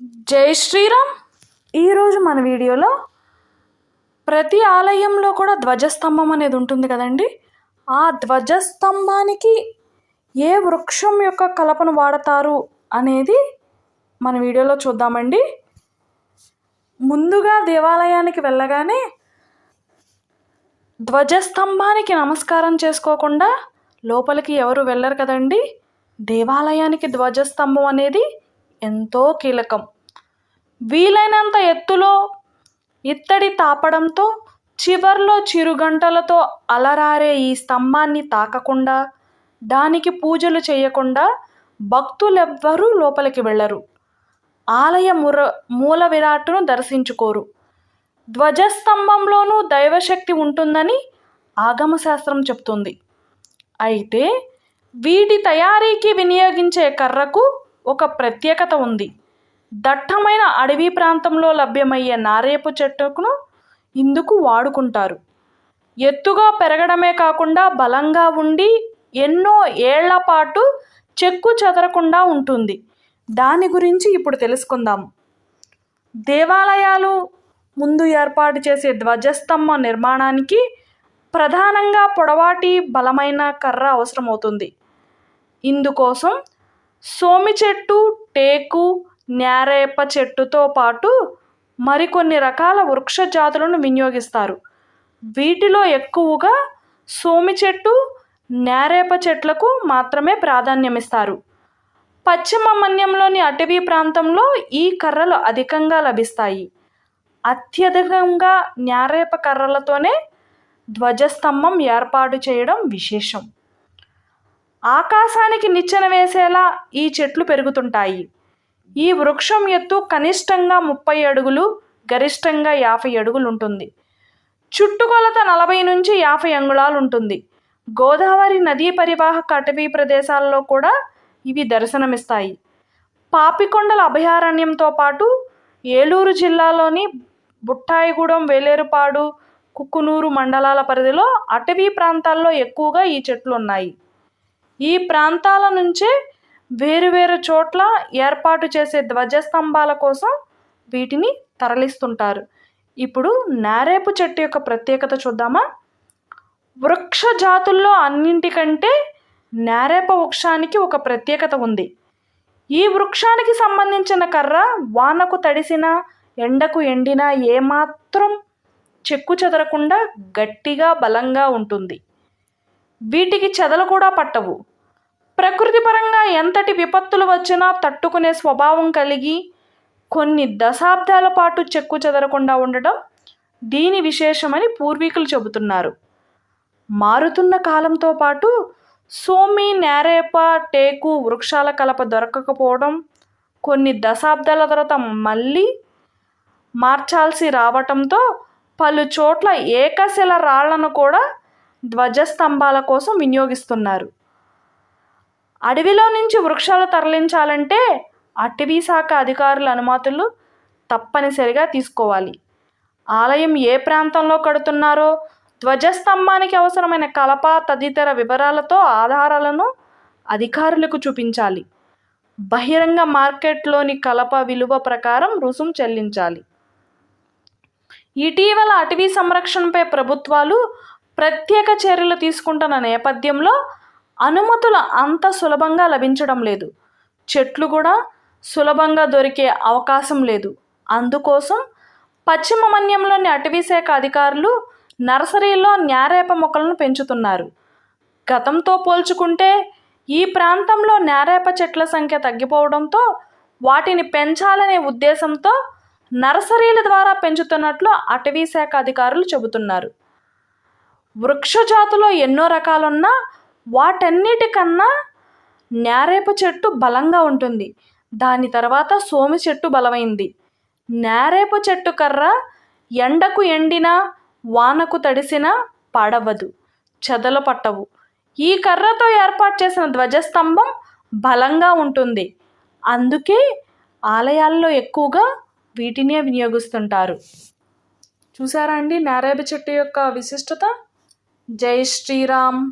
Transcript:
జై శ్రీరామ్. ఈరోజు మన వీడియోలో ప్రతి ఆలయంలో కూడా ధ్వజస్తంభం అనేది ఉంటుంది కదండి. ఆ ధ్వజస్తంభానికి ఏ వృక్షం యొక్క కలపను వాడతారు అనేది మన వీడియోలో చూద్దామండి. ముందుగా దేవాలయానికి వెళ్ళగానే ధ్వజస్తంభానికి నమస్కారం చేసుకోకుండా లోపలికి ఎవరు వెళ్ళరు కదండి. దేవాలయానికి ధ్వజస్తంభం అనేది ఎంతో కీలకం. వీలైనంత ఎత్తులో ఇత్తడి తాపడంతో చివర్లో చిరుగంటలతో అలరారే ఈ స్తంభాన్ని తాకకుండా దానికి పూజలు చేయకుండా భక్తులెవ్వరూ లోపలికి వెళ్ళరు. ఆలయ ముర మూల విరాట్ను దర్శించుకోరు. ధ్వజస్తంభంలోనూ దైవశక్తి ఉంటుందని ఆగమశాస్త్రం చెప్తుంది. అయితే వీటి తయారీకి వినియోగించే కర్రకు ఒక ప్రత్యేకత ఉంది. దట్టమైన అడవి ప్రాంతంలో లభ్యమయ్యే నారేపు చెట్టును ఇందుకు వాడుకుంటారు. ఎత్తుగా పెరగడమే కాకుండా బలంగా ఉండి ఎన్నో ఏళ్ళ పాటు చెక్కు చెదరకుండా ఉంటుంది. దాని గురించి ఇప్పుడు తెలుసుకుందాం. దేవాలయాలు ముందు ఏర్పాటు చేసే ధ్వజస్తంభ నిర్మాణానికి ప్రధానంగా పొడవాటి బలమైన కర్ర అవసరమవుతుంది. ఇందుకోసం సోమి చెట్టు టేకు నేరేప చెట్టుతో పాటు మరికొన్ని రకాల వృక్ష జాతులను వినియోగిస్తారు. వీటిలో ఎక్కువగా సోమి చెట్టు నేరేప చెట్లకు మాత్రమే ప్రాధాన్యమిస్తారు. పశ్చిమ మన్యంలోని అటవీ ప్రాంతంలో ఈ కర్రలు అధికంగా లభిస్తాయి. అత్యధికంగా నేరేప కర్రలతోనే ధ్వజస్తంభం ఏర్పాటు చేయడం విశేషం. ఆకాశానికి నిచ్చెన వేసేలా ఈ చెట్లు పెరుగుతుంటాయి. ఈ వృక్షం ఎత్తు కనిష్టంగా ముప్పై అడుగులు గరిష్టంగా యాభై అడుగులు ఉంటుంది చుట్టుకొలత నలభై నుంచి యాభై అంగుళాలు ఉంటుంది గోదావరి నదీ పరివాహక అటవీ ప్రదేశాల్లో కూడా ఇవి దర్శనమిస్తాయి. పాపికొండల అభయారణ్యంతో పాటు ఏలూరు జిల్లాలోని బుట్టాయిగూడెం వేలేరుపాడు కుక్కునూరు మండలాల పరిధిలో అటవీ ప్రాంతాల్లో ఎక్కువగా ఈ చెట్లు ఉన్నాయి ఈ ప్రాంతాల నుంచే వేరువేరు చోట్ల ఏర్పాటు చేసే ధ్వజస్తంభాల కోసం వీటిని తరలిస్తుంటారు. ఇప్పుడు నారేపు చెట్టు యొక్క ప్రత్యేకత చూద్దామా? వృక్ష జాతుల్లో అన్నింటికంటే నారేప వృక్షానికి ఒక ప్రత్యేకత ఉంది. ఈ వృక్షానికి సంబంధించిన కర్ర వానకు తడిసిన ఎండకు ఎండిన ఏమాత్రం చెక్కు చెదరకుండా గట్టిగా బలంగా ఉంటుంది. వీటికి చెదలు కూడా పట్టవు. ప్రకృతి పరంగా ఎంతటి విపత్తులు వచ్చినా తట్టుకునే స్వభావం కలిగి కొన్ని దశాబ్దాల పాటు చెక్కు చెదరకుండా ఉండడం దీని విశేషమని పూర్వీకులు చెబుతున్నారు. మారుతున్న కాలంతో పాటు సోమి నేరేప టేకు వృక్షాల కలప దొరకకపోవడం కొన్ని దశాబ్దాల తర్వాత మళ్ళీ మార్చాల్సి రావటంతో పలు చోట్ల ఏకశిల రాళ్ళను కూడా ధ్వజస్తంభాల కోసం వినియోగిస్తున్నారు. అడవిలో నుంచి వృక్షాలు తరలించాలంటే అటవీ శాఖ అధికారుల అనుమతులు తప్పనిసరిగా తీసుకోవాలి. ఆలయం ఏ ప్రాంతంలో కడుతున్నారో ధ్వజస్తంభానికి అవసరమైన కలప తదితర వివరాలతో ఆధారాలను అధికారులకు చూపించాలి. బహిరంగ మార్కెట్లోని కలప విలువ ప్రకారం రుసుము చెల్లించాలి. ఇటీవల అటవీ సంరక్షణపై ప్రభుత్వాలు ప్రత్యేక చర్యలు తీసుకుంటున్న నేపథ్యంలో అనుమతులు అంత సులభంగా లభించడం లేదు. చెట్లు కూడా సులభంగా దొరికే అవకాశం లేదు. అందుకోసం పశ్చిమ మన్యంలోని అటవీశాఖ అధికారులు నర్సరీలో నేరేప మొక్కలను పెంచుతున్నారు. గతంతో పోల్చుకుంటే ఈ ప్రాంతంలో నేరేప చెట్ల సంఖ్య తగ్గిపోవడంతో వాటిని పెంచాలనే ఉద్దేశంతో నర్సరీల ద్వారా పెంచుతున్నట్లు అటవీ శాఖ అధికారులు చెబుతున్నారు. వృక్షజాతులో ఎన్నో రకాలున్నా వాటన్నిటికన్నా నేరేపు చెట్టు బలంగా ఉంటుంది. దాని తర్వాత సోమి చెట్టు బలమైంది. నేరేపు చెట్టు కర్ర ఎండకు ఎండిన వానకు తడిసిన పడవదు చెదలు పట్టవు. ఈ కర్రతో ఏర్పాటు చేసిన ధ్వజస్తంభం బలంగా ఉంటుంది. అందుకే ఆలయాల్లో ఎక్కువగా వీటినే వినియోగిస్తుంటారు. చూసారా అండి నేరేపు చెట్టు యొక్క విశిష్టత? జై శ్రీరామ్